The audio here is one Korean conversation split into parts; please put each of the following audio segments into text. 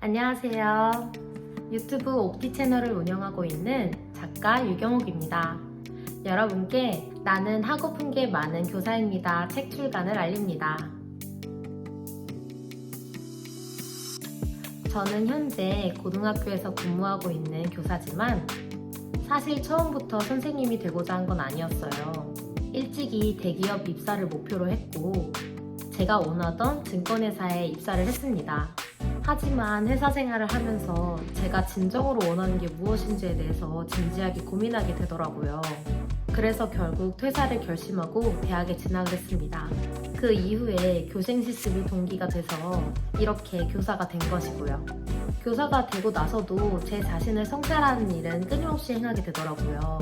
안녕하세요. 유튜브 옥티 채널을 운영하고 있는 작가 유경옥입니다. 여러분께 나는 하고픈 게 많은 교사입니다. 책 출간을 알립니다. 저는 현재 고등학교에서 근무하고 있는 교사지만 사실 처음부터 선생님이 되고자 한 건 아니었어요. 일찍이 대기업 입사를 목표로 했고 제가 원하던 증권회사에 입사를 했습니다. 하지만 회사 생활을 하면서 제가 진정으로 원하는 게 무엇인지에 대해서 진지하게 고민하게 되더라고요. 그래서 결국 퇴사를 결심하고 대학에 진학을 했습니다. 그 이후에 교생 실습이 동기가 돼서 이렇게 교사가 된 것이고요. 교사가 되고 나서도 제 자신을 성찰하는 일은 끊임없이 행하게 되더라고요.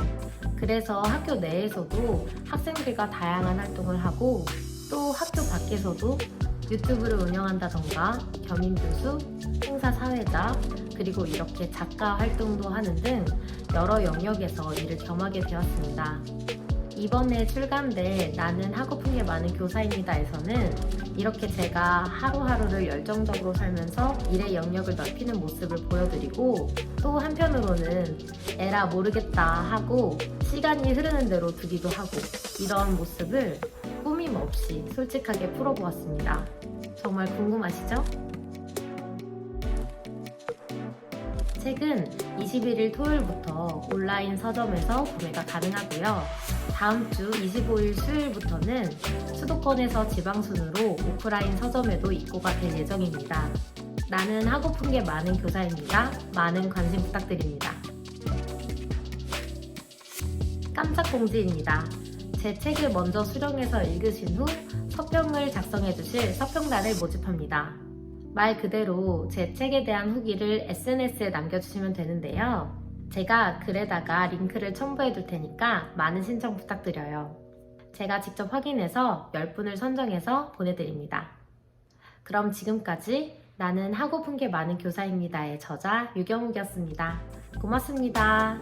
그래서 학교 내에서도 학생들과 다양한 활동을 하고 또 학교 밖에서도 유튜브를 운영한다던가 겸임 교수, 행사 사회자, 그리고 이렇게 작가 활동도 하는 등 여러 영역에서 일을 겸하게 되었습니다. 이번에 출간된 나는 하고픈 게 많은 교사입니다에서는 이렇게 제가 하루하루를 열정적으로 살면서 일의 영역을 넓히는 모습을 보여드리고 또 한편으로는 에라 모르겠다 하고 시간이 흐르는 대로 두기도 하고 이런 모습을 꾸밈 없이 솔직하게 풀어보았습니다. 정말 궁금하시죠? 책은 21일 토요일부터 온라인 서점에서 구매가 가능하고요. 다음 주 25일 수요일부터는 수도권에서 지방순으로 오프라인 서점에도 입고가 될 예정입니다. 나는 하고픈 게 많은 교사입니다. 많은 관심 부탁드립니다. 깜짝 공지입니다. 제 책을 먼저 수령해서 읽으신 후 서평을 작성해 주실 서평단을 모집합니다. 말 그대로 제 책에 대한 후기를 SNS에 남겨주시면 되는데요. 제가 글에다가 링크를 첨부해 둘 테니까 많은 신청 부탁드려요. 제가 직접 확인해서 10분을 선정해서 보내드립니다. 그럼 지금까지 나는 하고픈 게 많은 교사입니다의 저자 유경욱이었습니다. 고맙습니다.